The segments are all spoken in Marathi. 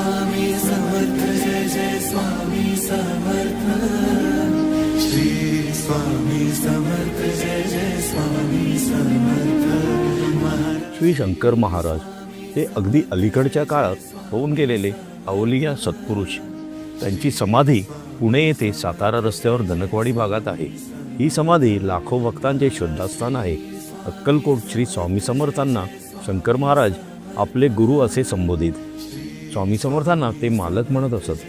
स्वामी समर्थ जय जय स्वामी समर्थ. श्री स्वामी समर्थ जय जय स्वामी समर्थ. महाराज श्री शंकर महाराज हे अगदी अलीकडच्या काळात होऊन गेलेले अवलिया सत्पुरुष. त्यांची समाधी पुणे येथे सातारा रस्त्यावर धनकवाडी भागात आहे. ही समाधी लाखो भक्तांचे श्रद्धास्थान आहे. अक्कलकोट श्री स्वामी समर्थांना शंकर महाराज आपले गुरु असे संबोधित. स्वामी समर्थांना ते मालक म्हणत असत.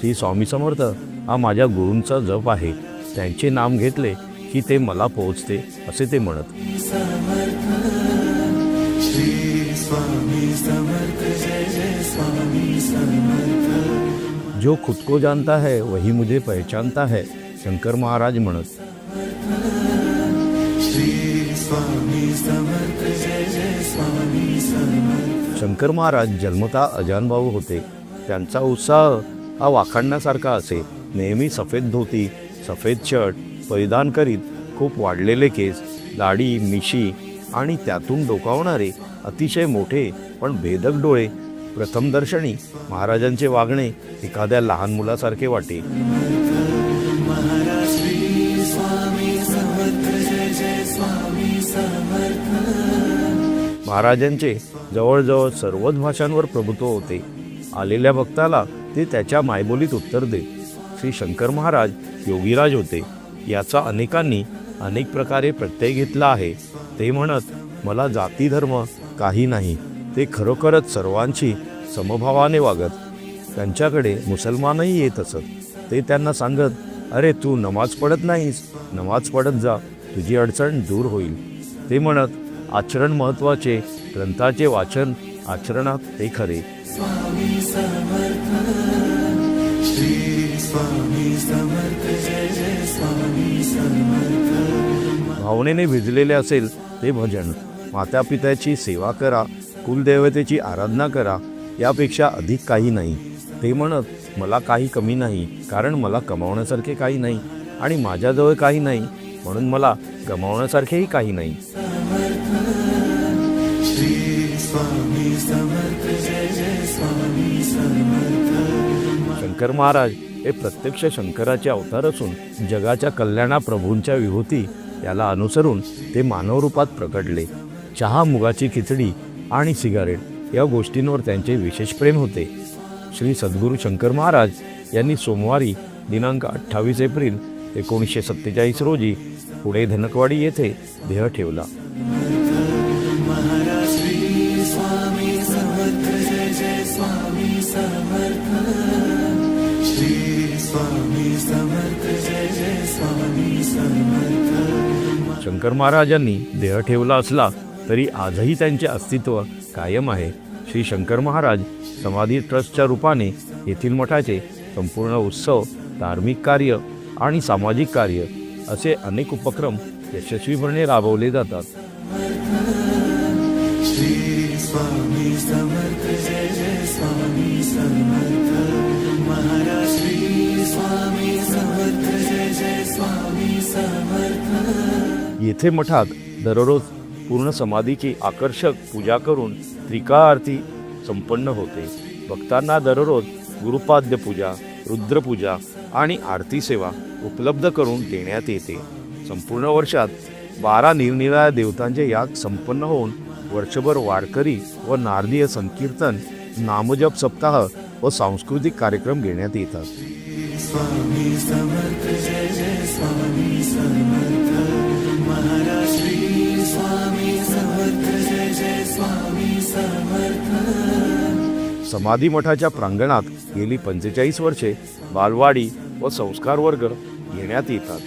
श्री स्वामी समर्थ हा माझ्या गुरूंचा जप आहे. त्यांचे नाम घेतले की ते मला पोहोचते असे ते म्हणत. जो खुद को जानता है वही मुझे पहचानता है शंकर महाराज म्हणत. श्री स्वामी समर्थ जय जय स्वामी समर्थ. शंकर महाराज जन्मता अजानभाऊ होते. त्यांचा उत्साह हा वाखाणण्यासारखा असे. नेहमी सफेद धोती सफेद शर्ट परिधान करीत खूप वाढलेले केस दाढी मिशी आणि त्यातून डोकावणारे अतिशय मोठे पण भेदक डोळे प्रथमदर्शनी महाराजांचे वागणे एखाद्या लहान मुलासारखे वाटे. महाराजांचे जवळजवळ सर्वच भाषांवर प्रभुत्व होते. आलेल्या भक्ताला ते त्याच्या मायबोलीत उत्तर देत. श्री शंकर महाराज योगीराज होते. याचा अनेकांनी अनेक प्रकारे प्रत्यय घेतला आहे. ते म्हणत मला जाती धर्म काही नाही. ते खरोखरच सर्वांशी समभावाने वागत. त्यांच्याकडे मुसलमानही येत असत. ते त्यांना सांगत अरे तू नमाज पडत नाहीस. नमाज पडत जा. तुझी अडचण दूर होईल. ते म्हणत आचरण महत्त्वाचे ग्रंथाचे वाचन आचरणात ते खरे स्वामी समर्थ श्री स्वामी समर्थ जय जय स्वामी समर्थ. भावनेने भिजलेले असेल ते भजन. मातापित्याची सेवा करा कुलदेवतेची आराधना करा यापेक्षा अधिक काही नाही. ते म्हणत मला काही कमी नाही कारण मला कमावण्यासारखे काही नाही आणि माझ्याजवळ काही नाही म्हणून मला गमावण्यासारखेही काही नाही. स्वामी समर्थ जय जय स्वामी समर्थ. शंकर महाराज हे प्रत्यक्ष शंकराचे अवतार असून जगाच्या कल्याणा प्रभूंच्या विभूती याला अनुसरून ते मानवरूपात प्रकटले. चहा मुगाची खिचडी आणि सिगारेट या गोष्टींवर त्यांचे विशेष प्रेम होते. श्री सद्गुरू शंकर महाराज यांनी सोमवारी दिनांक अठ्ठावीस एप्रिल एकोणीसशे सत्तेचाळीस रोजी पुणे धनकवाडी येथे देह ठेवला. समर्थ। श्री स्वामी समर्थ जय जय स्वामी समर्थ। शंकर महाराजांनी देह ठेवला असला तरी आजही त्यांचे अस्तित्व कायम आहे. श्री शंकर महाराज समाधी ट्रस्टच्या रूपाने येथील मठाचे संपूर्ण उत्सव धार्मिक कार्य आणि सामाजिक कार्य असे अनेक उपक्रम यशस्वीपणे राबवले जातात. श्री स्वामी समर्थ जय जय स्वामी समर्थ. महाराज श्री स्वामी समर्थ जय जय स्वामी समर्थ. येथे मठात दररोज पूर्ण समाधीची आकर्षक पूजा करून त्रिका आरती संपन्न होते. भक्तांना दररोज गुरुपाद्य पूजा रुद्रपूजा आणि आरती सेवा उपलब्ध करून देण्यात येते. संपूर्ण वर्षात बारा निरनिराळ्या देवतांचे याग संपन्न होऊन वर्षभर वारकरी व नारदीय संकीर्तन नामजप सप्ताह व सांस्कृतिक कार्यक्रम घेण्यात येतात. समाधी मठाच्या प्रांगणात गेली पंचेचाळीस वर्षे बालवाडी व संस्कार वर्ग घेण्यात येतात.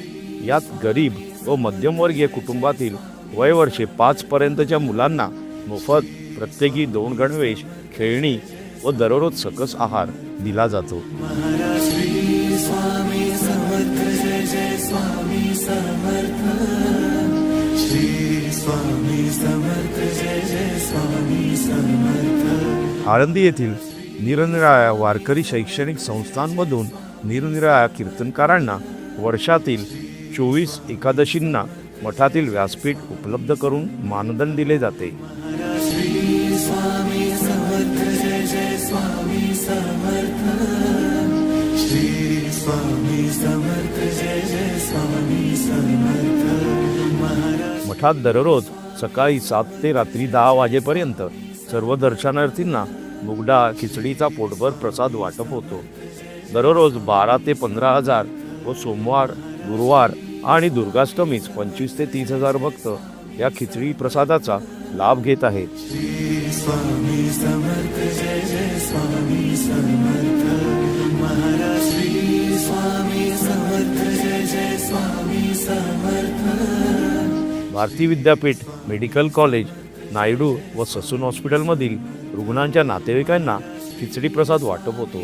यात गरीब व मध्यमवर्गीय कुटुंबातील वयवर्षे पाचपर्यंतच्या मुलांना मोफत प्रत्येकी दोन गणवेश खेळणी व दररोज सकस आहार दिला जातो. आळंदी येथील निरनिराळ्या वारकरी शैक्षणिक संस्थांमधून निरनिराळ्या कीर्तनकारांना वर्षातील चोवीस एकादशींना मठातील व्यासपीठ उपलब्ध करून मानधन दिले जाते. मठात दररोज सकाळी सात ते रात्री दहा वाजेपर्यंत सर्व दर्शनार्थींना मुगडा खिचडीचा पोटभर प्रसाद वाटप होतो. दररोज बारा ते पंधरा हजार व सोमवार गुरुवार आणि दुर्गाष्टमीच पंचवीस ते तीस हजार भक्त या खिचडी प्रसादाचा लाभ घेत आहेत. भारती विद्यापीठ मेडिकल कॉलेज नायडू व ससून हॉस्पिटलमधील रुग्णांच्या नातेवाईकांना खिचडी प्रसाद वाटप होतो.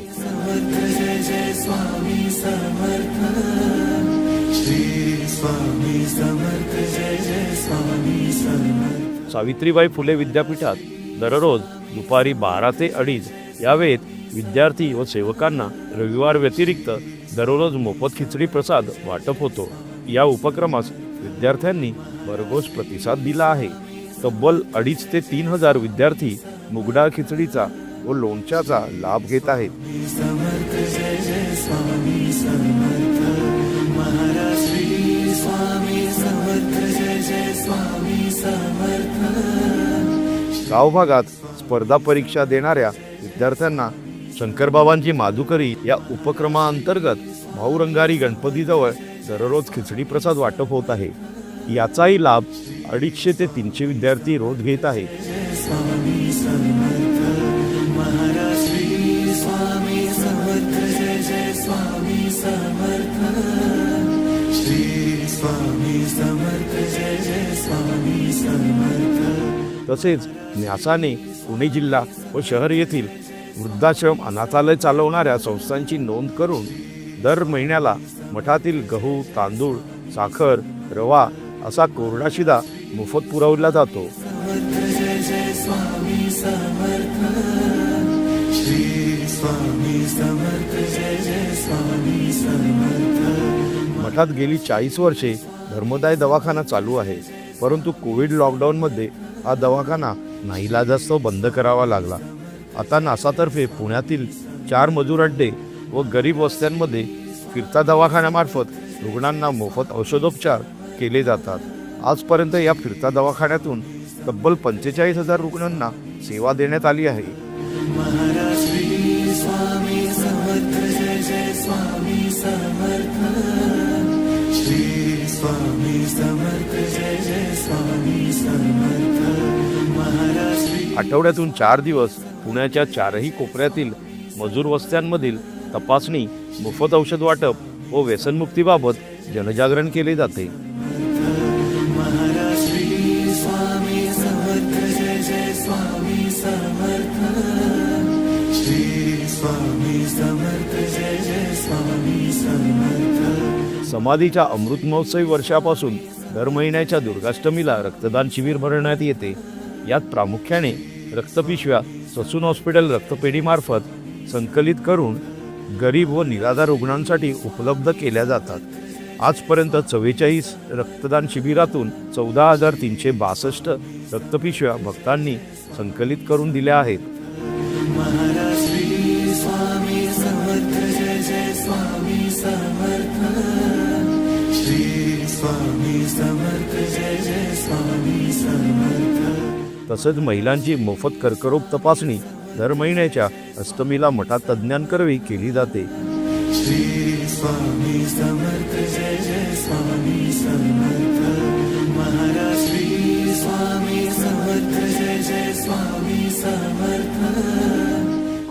सावित्रीबाई फुले विद्यापीठात दररोज दुपारी बारा ते अडीच या वेळेत विद्यार्थी व सेवकांना रविवार व्यतिरिक्त दररोज मोफत खिचडी प्रसाद वाटप होतो. या उपक्रमास विद्यार्थ्यांनी भरघोस प्रतिसाद दिला आहे. तब्बल अडीच ते तीन हजार विद्यार्थी मुगडा खिचडीचा व लोणच्याचा लाभ घेत आहेत. गावभागात स्पर्धा परीक्षा देणाऱ्या विद्यार्थ्यांना शंकरबाबांची माधुकरी या उपक्रमाअंतर्गत भाऊरंगारी गणपतीजवळ दररोज खिचडी प्रसाद वाटप होत आहे. याचाही लाभ अडीचशे ते तीनशे विद्यार्थी रोज घेत आहेत. स्वामी समर्थ. श्री स्वामी समर्थ. तसेच न्यासाने पुणे जिल्हा व शहर येथील वृद्धाश्रम अनाथालय चालवणाऱ्या संस्थांची नोंद करून दर महिन्याला मठातील गहू तांदूळ साखर रवा असा कोरडा शिदा मोफत पुरवला जातो. मठात गेली चाळीस वर्षे धर्मदाय दवाखाना चालू आहे. परंतु कोविड लॉकडाऊनमध्ये हा दवाखाना नाईलाजास्तव बंद करावा लागला. आता नासातर्फे पुण्यातील चार मजूर अड्डे व गरीब वस्त्यांमध्ये फिरता दवाखान्यामार्फत रुग्णांना मोफत औषधोपचार केले जातात. आजपर्यंत या फिरता दवाखान्यातून तब्बल पंचेचाळीस हजार रुग्णांना सेवा देण्यात आली आहे. स्वामी समर्थ. आठवड्यातून चार दिवस पुण्याच्या चारही कोपऱ्यातील मजूर वस्त्यांमधील तपासणी मोफत औषध वाटप व व्यसनमुक्तीबाबत जनजागरण केले जाते. समाधीच्या अमृत महोत्सवी वर्षापासून दर महिन्याच्या दुर्गाष्टमीला रक्तदान शिबिर भरवण्यात येते. यात प्रामुख्याने रक्तपिशव्या ससून हॉस्पिटल रक्तपेढीमार्फत संकलित करून गरीब व निराधार रुग्णांसाठी उपलब्ध केल्या जातात. आजपर्यंत चव्वेचाळीस रक्तदान शिबिरातून चौदा हजार तीनशे बासष्ट रक्तपिशव्या भक्तांनी संकलित करून दिल्या आहेत. तसंच महिलांची मोफत कर्करोग तपासणी दर महिन्याच्या अष्टमीला मठात तज्ज्ञांकरवी केली जाते.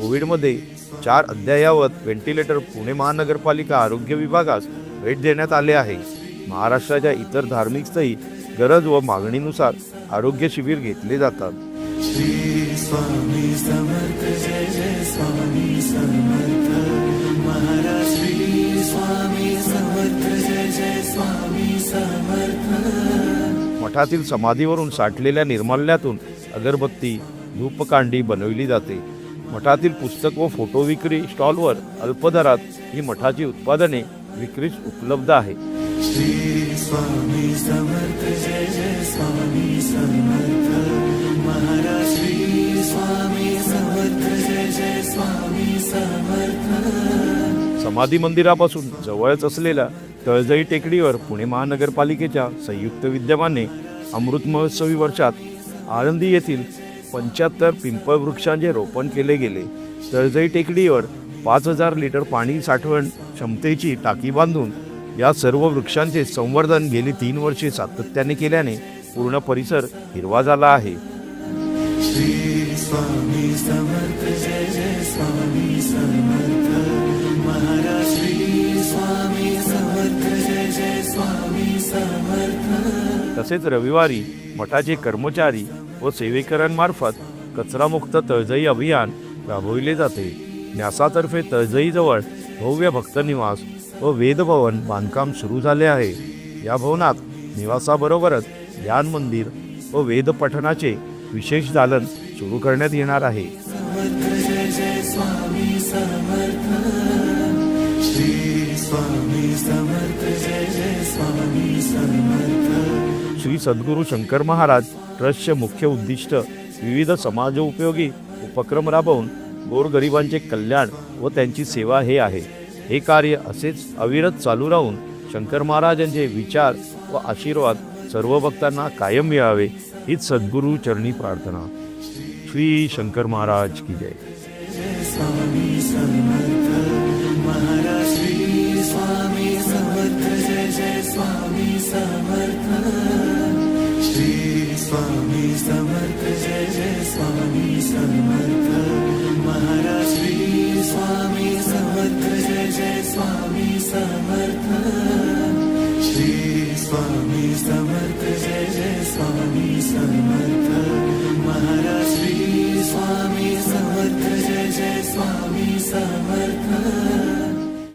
कोविडमध्ये चार अद्ययावत व्हेंटिलेटर पुणे महानगरपालिका आरोग्य विभागास भेट देण्यात आले आहे. महाराष्ट्राच्या इतर धार्मिक स्थळी गरज व मागणीनुसार आरोग्य शिबिर घेतले जातात. श्री स्वामी समर्थ जय जय स्वामी समर्थ महाराज श्री स्वामी समर्थ जय जय स्वामी समर्थ मठातील समाधीवरून साठलेल्या निर्माल्यातून अगरबत्ती धूपकांडी बनविली जाते. मठातील पुस्तक व फोटो विक्री स्टॉलवर अल्पदरात ही मठाची उत्पादने विक्रीस उपलब्ध आहे श्री स्वामी समर्थ जय जय स्वामी समर्थ। महाराज श्री स्वामी समर्थ जय जय स्वामी समर्थ। समाधी मंदिरापासून जवळच असलेल्या तळजई टेकडीवर पुणे महानगरपालिकेच्या संयुक्त विद्यमाने अमृत महोत्सवी वर्षात आळंदी येथील पंच्याहत्तर पिंपळ वृक्षांचे रोपण केले गेले. तळजई टेकडीवर पाच हजार लिटर पाणी साठवण क्षमतेची टाकी बांधून या सर्व वृक्षांचे संवर्धन गेली तीन वर्षे सातत्याने केल्याने पूर्ण परिसर हिरवा झाला आहे. तसेच रविवारी मठाचे कर्मचारी व सेवेकरांमार्फत कचरामुक्त तळजाई अभियान राबविले जाते. न्यासातर्फे तळजाईजवळ भव्य भक्तनिवास व वेदभवन बांधकाम सुरू झाले आहे. या भवनात निवासाबरोबरच ध्यान मंदिर व वेदपठणाचे विशेष दालन सुरू करण्यात येणार आहे. श्री सद्गुरू शंकर महाराज ट्रस्टचे मुख्य उद्दिष्ट विविध समाजोपयोगी उपक्रम राबवून गोरगरिबांचे कल्याण व त्यांची सेवा हे आहे. हे कार्य असेच अविरत चालू राहून शंकर महाराजांचे विचार व आशीर्वाद सर्व भक्तांना कायम मिळावे हीच सद्गुरू चरणी प्रार्थना. श्री शंकर महाराज की जय.